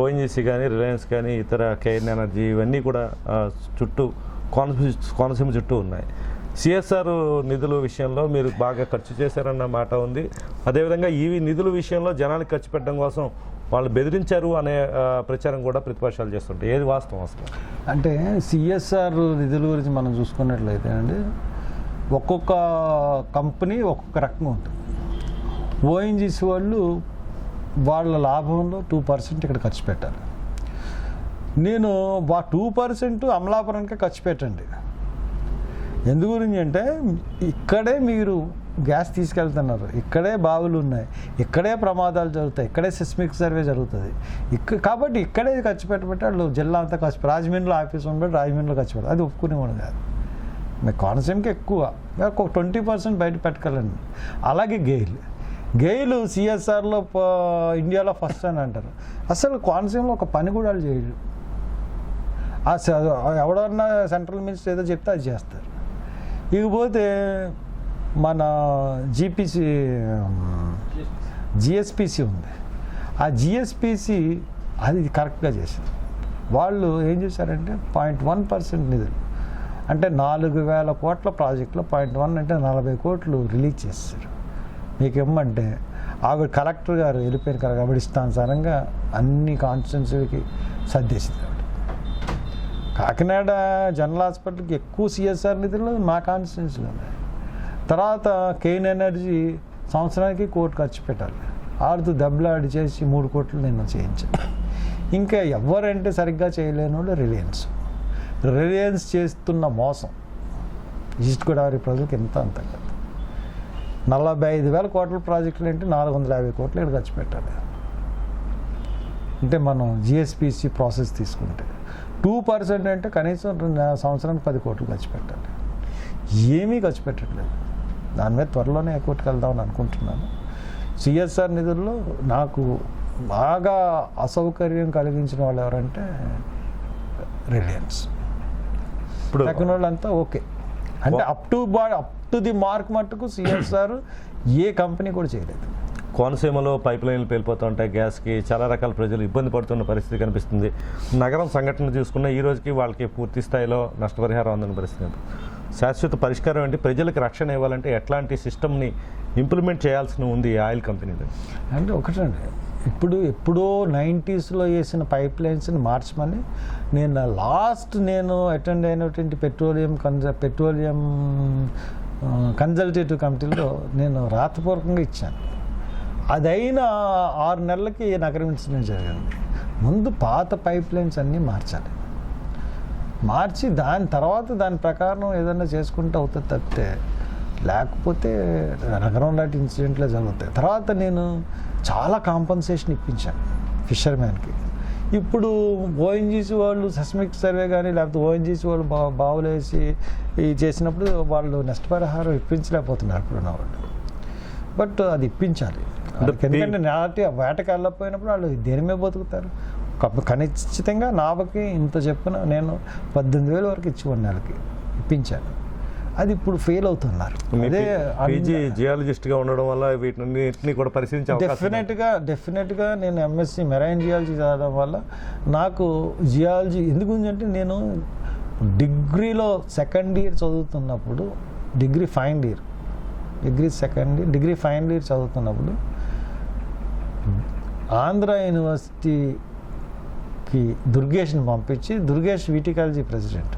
ONGC కానీ Reliance కానీ ఇతర కేఎన్ ఎనర్జీ ఇవన్నీ కూడా చుట్టూ కోనసీమ కోనసీమ చుట్టూ ఉన్నాయి. సిఎస్ఆర్ నిధుల విషయంలో మీరు బాగా ఖర్చు చేశారన్న మాట ఉంది. అదేవిధంగా ఈ నిధుల విషయంలో జనానికి ఖర్చు పెట్టడం కోసం వాళ్ళు బెదిరించారు అనే ప్రచారం కూడా ప్రతిపక్షాలు చేస్తుంటాయి. ఏది వాస్తవం అసలు? అంటే సిఎస్ఆర్ నిధుల గురించి మనం చూసుకున్నట్లయితే అండి ఒక్కొక్క కంపెనీ ఒక్కొక్క రకంగా ఉంటుంది. ఓఎన్జీసీ వాళ్ళు వాళ్ళ లాభంలో టూ పర్సెంట్ ఇక్కడ ఖర్చు పెట్టాలి. నేను వా టూ పర్సెంట్ అమలాపురానికే ఖర్చు పెట్టండి. ఎందు గురించి అంటే ఇక్కడే మీరు గ్యాస్ తీసుకెళ్తున్నారు. ఇక్కడే బావులు ఉన్నాయి. ఇక్కడే ప్రమాదాలు జరుగుతాయి. ఇక్కడే సిస్మిక్ సర్వే జరుగుతుంది. ఇక్క కాబట్టి ఇక్కడే ఖర్చు పెట్టబట్టి వాళ్ళు జిల్లా అంతా ఖర్చు రాజమండ్రిలో ఆఫీస్ ఉండబట్టి రాజమండ్రిలో ఖర్చు పెట్టాలి అది ఒప్పుకునేవాడు కాదు. మీ కోనసీమకి ఎక్కువ. ఒక ట్వంటీ పర్సెంట్ బయట పెట్టగలండి అలాగే గెయిల్. గెయిలు సిఎస్ఆర్లో ఇండియాలో ఫస్ట్ అని అంటారు. అసలు కోనసీమలో ఒక పని కూడా వాళ్ళు చేయరు. ఎవడన్నా సెంట్రల్ మినిస్టర్ ఏదో చెప్తే అది చేస్తారు. ఇకపోతే మన జీపీసీ జిఎస్పిసి ఉంది. ఆ జిఎస్పిసి అది కరెక్ట్గా చేసింది. వాళ్ళు ఏం చేశారంటే పాయింట్ వన్ పర్సెంట్ నిధులు అంటే నాలుగు వేల కోట్ల ప్రాజెక్టులో పాయింట్ వన్ అంటే నలభై కోట్లు రిలీజ్ చేస్తారు మీకు ఇమ్మంటే ఆవిడ కలెక్టర్ గారు వెళ్ళిపోయిన కలెక్టర్ ఆవిడ ఇష్టానుసారంగా అన్ని కాన్స్టిట్యున్సీకి సర్దేసింది ఆవిడ. కాకినాడ జనరల్ హాస్పిటల్కి ఎక్కువ సిఎస్ఆర్ నిధులు మా కాన్స్టిట్యున్సీలో ఉన్నాయి. తర్వాత కేన్ ఎనర్జీ సంవత్సరానికి కోటి ఖర్చు పెట్టాలి. ఆడుతూ దెబ్బలాడి చేసి మూడు కోట్లు నేను చేయించాను ఇంకా ఎవరంటే సరిగ్గా చేయలేని వాళ్ళు రిలయన్స్. రిలయన్స్ చేస్తున్న మోసం. ఈస్ట్ గోదావరి ప్రజలకు ఎంత అంత నలభై ఐదు వేల కోట్ల ప్రాజెక్టులు అంటే నాలుగు వందల యాభై కోట్లు ఇక్కడ ఖర్చు పెట్టాలి. అంటే మనం జిఎస్పిసి ప్రాసెస్ తీసుకుంటే టూ పర్సెంట్ అంటే కనీసం రెండు సంవత్సరానికి పది కోట్లు ఖర్చు పెట్టాలి. ఏమీ ఖర్చు పెట్టట్లేదు. దాని మీద త్వరలోనే కోర్టుకు వెళ్దామని అనుకుంటున్నాను. సిఎస్ఆర్ నిధుల్లో నాకు బాగా అసౌకర్యం కలిగించిన వాళ్ళు ఎవరంటే రిలయన్స్. ఇప్పుడు తగ్గిన వాళ్ళంతా ఓకే. అంటే అప్ టు బా అప్ టు ది మార్క్ మట్టుకు సిఎస్ఆర్ ఏ కంపెనీ కూడా చేయలేదు. కోనసీమలో పైప్ లైన్లు పేలిపోతూ ఉంటాయి గ్యాస్కి చాలా రకాల ప్రజలు ఇబ్బంది పడుతున్న పరిస్థితి కనిపిస్తుంది. నగరం సంఘటన చూసుకున్న ఈ రోజుకి వాళ్ళకి పూర్తి స్థాయిలో నష్టపరిహారం అందని పరిస్థితి. శాశ్వత పరిష్కారం అంటే ప్రజలకు రక్షణ ఇవ్వాలంటే ఎట్లాంటి సిస్టమ్ని ఇంప్లిమెంట్ చేయాల్సి ఉంది ఆయిల్ కంపెనీలు అంటే ఒకటండి ఇప్పుడు ఎప్పుడో నైంటీస్లో వేసిన పైప్ లైన్స్ని మార్చమని నేను లాస్ట్ నేను అటెండ్ అయినటువంటి పెట్రోలియం కన్జ పెట్రోలియం కన్జల్టేటివ్ కమిటీలో నేను రాతపూర్వకంగా ఇచ్చాను. అదైన ఆరు నెలలకి నగరం ఇన్సిడెంట్ జరిగింది. ముందు పాత పైప్ లైన్స్ అన్నీ మార్చాలి. మార్చి దాని తర్వాత దాని ప్రకారం ఏదైనా చేసుకుంటూ అవుతుంది తప్పితే లేకపోతే నగరం లాంటి ఇన్సిడెంట్లే జరుగుతాయి. తర్వాత నేను చాలా కాంపన్సేషన్ ఇప్పించాను ఫిషర్మ్యాన్కి ఇప్పుడు ఓఎన్జీసీ వాళ్ళు సస్మిక్ సర్వే కానీ లేకపోతే ఓఎన్జీసీ వాళ్ళు బా బావులేసి ఈ చేసినప్పుడు వాళ్ళు నష్టపరిహారం ఇప్పించలేకపోతున్నారు ఇప్పుడున్న వాళ్ళు. బట్ అది ఇప్పించాలి. ఎందుకంటే నాటి వేటకి వెళ్ళకపోయినప్పుడు వాళ్ళు దేని మీద బతుకుతారు? ఖచ్చితంగా నావకి ఇంత చెప్పిన నేను పద్దెనిమిది వేల వరకు ఇచ్చి నెలకి ఇప్పించాను. అది ఇప్పుడు ఫెయిల్ అవుతున్నారు అదే పీజీ జియాలజిస్ట్గా ఉండడం వల్ల వీటిని కూడా పరిశీలించే. డెఫినెట్గా డెఫినెట్గా నేను ఎంఎస్సి మెరైన్ జియాలజీ చదవడం వల్ల నాకు జియాలజీ ఎందుకు అంటే నేను డిగ్రీలో సెకండ్ ఇయర్ చదువుతున్నప్పుడు degree final year degree second year degree final year చదువుతున్నప్పుడు ఆంధ్ర యూనివర్సిటీకి దుర్గేష్ని పంపించి దుర్గేష్ వీటికాలజీ ప్రెసిడెంట్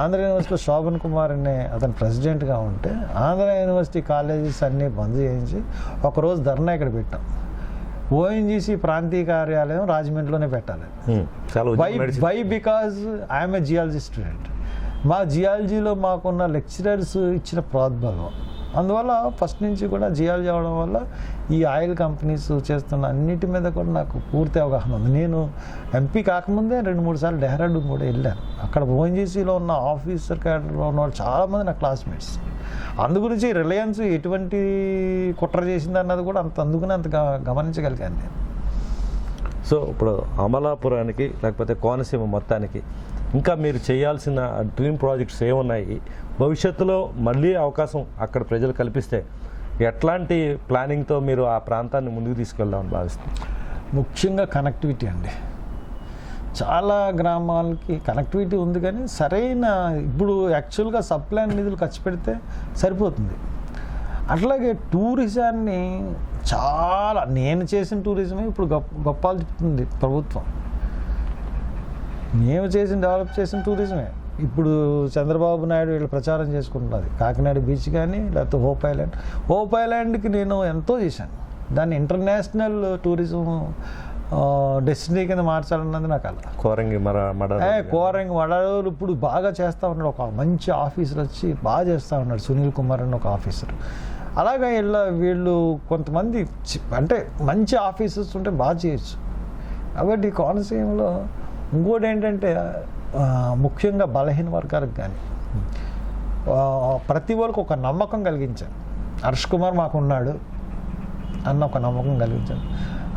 ఆంధ్ర యూనివర్సిటీలో శోభన్ కుమార్ అనే అతను ప్రెసిడెంట్గా ఉంటే ఆంధ్ర యూనివర్సిటీ కాలేజెస్ అన్నీ బంద్ చేయించి ఒకరోజు ధర్నా ఇక్కడ పెట్టాం. ఓఎన్జీసీ ప్రాంతీయ కార్యాలయం రాజమండ్రిలోనే పెట్టాలి. Why. Why because I'm a geology student మా జియాలజీలో మాకున్న లెక్చరర్స్ ఇచ్చిన ప్రోద్బలం అందువల్ల ఫస్ట్ నుంచి కూడా జియాలజీ అవడం వల్ల ఈ ఆయిల్ కంపెనీస్ చేస్తున్న అన్నిటి మీద కూడా నాకు పూర్తి అవగాహన ఉంది. నేను ఎంపీ కాకముందే రెండు మూడు సార్లు డెహ్రాడూన్ కూడా వెళ్ళాను. అక్కడ ఓఎన్జీసీలో ఉన్న ఆఫీసర్ క్యాడర్లో ఉన్న వాళ్ళు చాలామంది నా క్లాస్మేట్స్. అందు గురించి రిలయన్స్ ఎటువంటి కుట్ర చేసింది అన్నది కూడా అంత అందుకుని అంత గమనించగలిగాను నేను. సో ఇప్పుడు అమలాపురానికి లేకపోతే కోనసీమ మొత్తానికి ఇంకా మీరు చేయాల్సిన డ్రీమ్ ప్రాజెక్ట్స్ ఏమున్నాయి? భవిష్యత్తులో మళ్ళీ అవకాశం అక్కడ ప్రజలు కల్పిస్తే ఎట్లాంటి ప్లానింగ్తో మీరు ఆ ప్రాంతాన్ని ముందుకు తీసుకెళ్దామని భావిస్తుంది ముఖ్యంగా కనెక్టివిటీ అండి. చాలా గ్రామాలకి కనెక్టివిటీ ఉంది కానీ సరైన ఇప్పుడు యాక్చువల్గా సప్లై నిధులు ఖర్చు పెడితే సరిపోతుంది. అట్లాగే టూరిజాన్ని చాలా నేను చేసిన టూరిజమే ఇప్పుడు గొప్ప గొప్పాలు చెప్తుంది ప్రభుత్వం. మేము చేసిన డెవలప్ చేసిన టూరిజమే ఇప్పుడు చంద్రబాబు నాయుడు వీళ్ళు ప్రచారం చేసుకుంటున్నది కాకినాడ బీచ్ కానీ లేకపోతే హోప్ ఐలాండ్ హోప్ ఐలాండ్కి నేను ఎంతో చేశాను. దాన్ని ఇంటర్నేషనల్ టూరిజం డెస్టినీ కింద మార్చాలన్నది నాకు అలా కోరంగి కోరంగి వడలు ఇప్పుడు బాగా చేస్తూ ఉన్నాడు. ఒక మంచి ఆఫీసర్ వచ్చి బాగా చేస్తూ ఉన్నాడు. సునీల్ కుమార్ అని ఒక ఆఫీసర్ అలాగే వీళ్ళ వీళ్ళు కొంతమంది అంటే మంచి ఆఫీసర్స్ ఉంటే బాగా చేయొచ్చు. కాబట్టి కోనసీమలో ఇంకోటి ఏంటంటే ముఖ్యంగా బలహీన వర్గాలకు కానీ ప్రతి ఒక్కరికి ఒక నమ్మకం కలిగించాను హర్ష్ కుమార్ మాకున్నాడు అన్న ఒక నమ్మకం కలిగించాను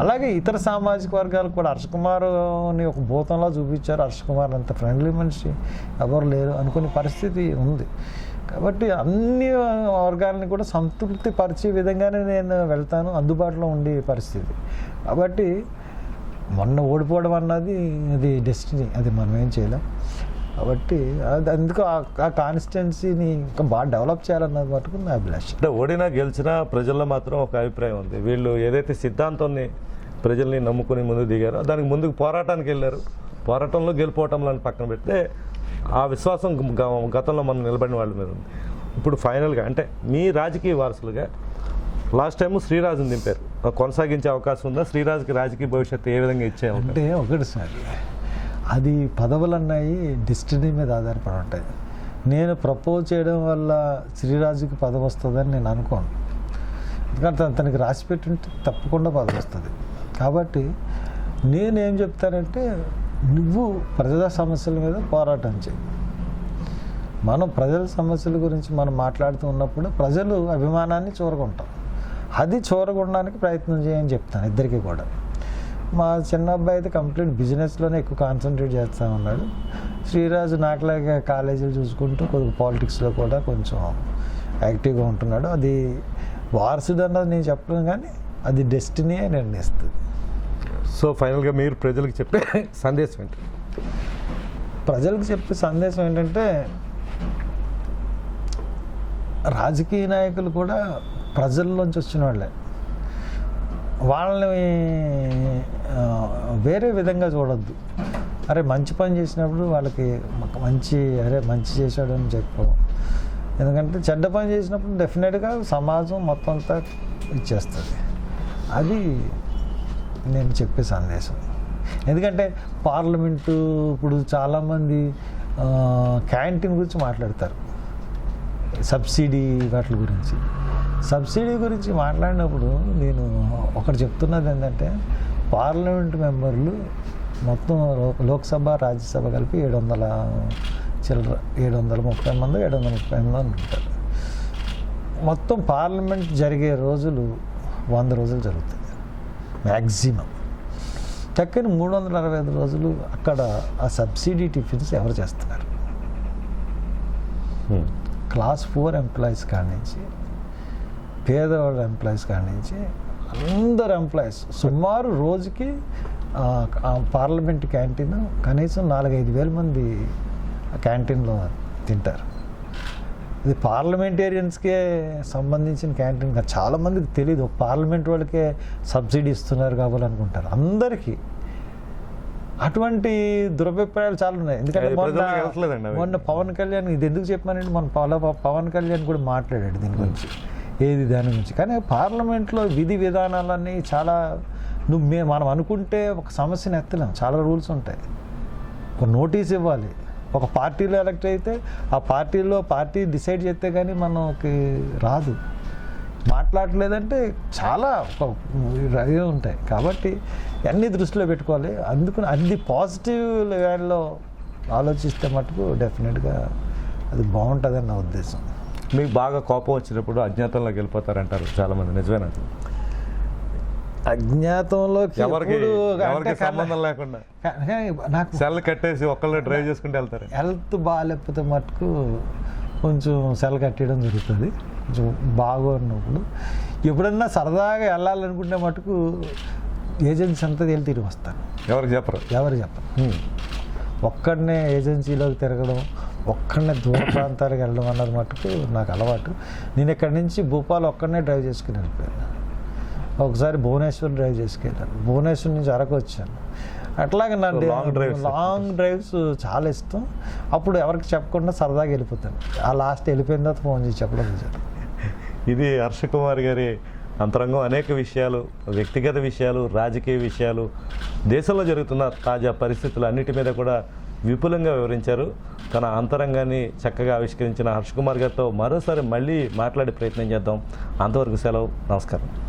అలాగే ఇతర సామాజిక వర్గాలకు కూడా హర్ష కుమార్ని ఒక భూతంలో చూపించారు. హర్ష కుమార్ అంత ఫ్రెండ్లీ మనిషి ఎవరు లేరు అనుకునే పరిస్థితి ఉంది. కాబట్టి అన్ని వర్గాలని కూడా సంతృప్తి పరిచే విధంగానే నేను వెళ్తాను అందుబాటులో ఉండే పరిస్థితి. కాబట్టి మొన్న ఓడిపోవడం అన్నది అది డెస్టినీ అది మనం ఏం చేయలేం. కాబట్టి అది అందుకు ఆ- కాన్స్టిట్యున్సీని ఇంకా బాగా డెవలప్ చేయాలన్నది మటుకు నా అభిలాష. అంటే ఓడినా గెలిచినా ప్రజల్లో మాత్రం ఒక అభిప్రాయం ఉంది. వీళ్ళు ఏదైతే సిద్ధాంతాన్ని ప్రజల్ని నమ్ముకుని ముందు దిగారో దానికి ముందుకు పోరాటానికి వెళ్ళారు. పోరాటంలో గెలిపోవటంలో పక్కన పెడితే ఆ విశ్వాసం గ- గతంలో మనం నిలబడిన వాళ్ళ మీద ఉంది. ఇప్పుడు ఫైనల్గా అంటే మీ రాజకీయ వారసులుగా లాస్ట్ టైం శ్రీరాజుని దింపారు. కొనసాగించే అవకాశం ఉందా? శ్రీరాజుకి రాజకీయ భవిష్యత్తు ఏ విధంగా ఇచ్చే అంటే ఒకటి సార్ అది పదవులు అన్నాయి డెస్టినీ మీద ఆధారపడి ఉంటాయి. నేను ప్రపోజ్ చేయడం వల్ల శ్రీరాజుకి పదవి వస్తుందని నేను అనుకోను. ఎందుకంటే అతనికి రాసి పెట్టుంటే తప్పకుండా పదవి వస్తుంది. కాబట్టి నేనేం చెప్తానంటే నువ్వు ప్రజా సమస్యల మీద పోరాటం చేయి. మనం ప్రజల సమస్యల గురించి మనం మాట్లాడుతూ ఉన్నప్పుడు ప్రజలు అభిమానాన్ని చూరగొంటాం. అది చూరగొనడానికి ప్రయత్నం చేయని చెప్తాను ఇద్దరికి కూడా. మా చిన్న అబ్బాయి అయితే కంప్లీట్ బిజినెస్లోనే ఎక్కువ కాన్సన్ట్రేట్ చేస్తూ ఉన్నాడు. శ్రీరాజు నాకులాగా కాలేజీలు చూసుకుంటూ కొద్దిగా పాలిటిక్స్లో కూడా కొంచెం యాక్టివ్గా ఉంటున్నాడు. అది వారసుడు అన్నది నేను చెప్పను కానీ అది డెస్టినీయే నిర్ణయిస్తుంది. సో ఫైనల్గా మీరు ప్రజలకు చెప్పే సందేశం ఏంటి? ప్రజలకు చెప్పే సందేశం ఏంటంటే రాజకీయ నాయకులు కూడా ప్రజల్లోంచి వచ్చిన వాళ్ళే. వాళ్ళని వేరే విధంగా చూడొద్దు. అరే మంచి పని చేసినప్పుడు వాళ్ళకి మంచి అరే మంచి చేశాడు అని చెప్పు. ఎందుకంటే చెడ్డ పని చేసినప్పుడు డెఫినెట్గా సమాజం మొత్తం అంతా ఇచ్చేస్తుంది. అది నేను చెప్పే సందేశం. ఎందుకంటే పార్లమెంటు ఇప్పుడు చాలామంది క్యాంటీన్ గురించి మాట్లాడతారు. సబ్సిడీ వాటి గురించి. సబ్సిడీ గురించి మాట్లాడినప్పుడు నేను ఒకటి చెప్తున్నది ఏంటంటే పార్లమెంట్ మెంబర్లు మొత్తం లో- లోక్సభ రాజ్యసభ కలిపి ఏడు వందల చిల్లర ఏడు వందల ముప్పై మంది ఏడు వందల ముప్పై మంది ఉంటారు మొత్తం పార్లమెంట్ జరిగే రోజులు వంద రోజులు జరుగుతుంది మ్యాక్సిమం చక్కని మూడు వందల అరవై ఐదు రోజులు అక్కడ ఆ సబ్సిడీ టిఫిన్స్ ఎవరు చేస్తున్నారు? క్లాస్ ఫోర్ ఎంప్లాయీస్ కాడి నుంచి పేదవాళ్ళ ఎంప్లాయీస్ కాడి నుంచి అందరు ఎంప్లాయీస్. సుమారు రోజుకి పార్లమెంట్ క్యాంటీన్ కనీసం నాలుగైదు వేల మంది క్యాంటీన్లో తింటారు. ఇది పార్లమెంటేరియన్స్కే సంబంధించిన క్యాంటీన్ కాదు. చాలామందికి తెలియదు పార్లమెంట్ వాళ్ళకే సబ్సిడీ ఇస్తున్నారు కాబట్టి అనుకుంటారు. అందరికీ. అటువంటి దురభిప్రాయాలు చాలా ఉన్నాయి. ఎందుకంటే మొన్న. మొన్న పవన్ కళ్యాణ్ ఇది ఎందుకు చెప్పానంటే మన పవ- పవన్ కళ్యాణ్ కూడా మాట్లాడాడు దీని గురించి. ఏది దాని గురించి. కానీ పార్లమెంట్లో విధి విధానాలన్నీ చాలా నువ్వు మే మనం అనుకుంటే ఒక సమస్యను ఎత్తలేం. చాలా రూల్స్ ఉంటాయి. ఒక నోటీస్ ఇవ్వాలి. ఒక పార్టీలో ఎలక్ట్ అయితే ఆ పార్టీలో పార్టీ డిసైడ్ చేస్తే కానీ మనకి రాదు. మాట్లాడలేదంటే చాలా ఇవే ఉంటాయి. కాబట్టి అన్ని దృష్టిలో పెట్టుకోవాలి. అందుకని అన్ని పాజిటివ్ లెవెల్లో ఆలోచిస్తే మటుకు డెఫినెట్గా అది బాగుంటుందని నా ఉద్దేశం. మీకు బాగా కోపం వచ్చినప్పుడు అజ్ఞాతంలోకి వెళ్ళిపోతారంటారు చాలా మంది నిజమేనా? అజ్ఞాతంలోకి ఎవరికి ఎప్పుడు అంటే ఎవరికి కన్నా- సంబంధం లేకుండా. నాకు సెల్ కట్టేసి ఒక్కళ్ళే డ్రైవ్ చేసుకుంటూ వెళ్తారు. హెల్త్ బాగాలేకపోతే మటుకు కొంచెం సెల్ కట్టేయడం జరుగుతుంది. కొంచెం బాగున్నప్పుడు ఎప్పుడన్నా సరదాగా వెళ్ళాలనుకుంటే మటుకు ఏజెన్సీ అంతా తేలి తిరిగి వస్తాను. ఎవరికి చెప్పరు? ఎవరు చెప్పరు. ఒక్కడనే ఏజెన్సీలోకి తిరగడం ఒక్కడనే దూర ప్రాంతాలకు వెళ్ళడం అన్నది మటుకు నాకు అలవాటు. నేను ఇక్కడి నుంచి భూపాల్ ఒక్కడనే డ్రైవ్ చేసుకుని వెళ్ళిపోయాను. ఒకసారి భువనేశ్వర్ డ్రైవ్ చేసుకెళ్ళాను. భువనేశ్వర్ నుంచి అరకు వచ్చాను. అట్లాగే నా. Long drives. చాలా ఇష్టం. అప్పుడు ఎవరికి చెప్పకుండా సరదాగా వెళ్ళిపోతాను. ఆ లాస్ట్ వెళ్ళిపోయిన తర్వాత ఫోన్ చేసి చెప్పడం నిజం ఇది హర్ష కుమార్ గారి అంతరంగం. అనేక విషయాలు వ్యక్తిగత విషయాలు రాజకీయ విషయాలు దేశంలో జరుగుతున్న తాజా పరిస్థితులు అన్నిటి మీద కూడా విపులంగా వివరించారు. తన అంతరంగాన్ని చక్కగా ఆవిష్కరించిన హర్ష కుమార్ గారితో మరోసారి మళ్ళీ మాట్లాడే ప్రయత్నం చేద్దాం. అంతవరకు సెలవు. నమస్కారం.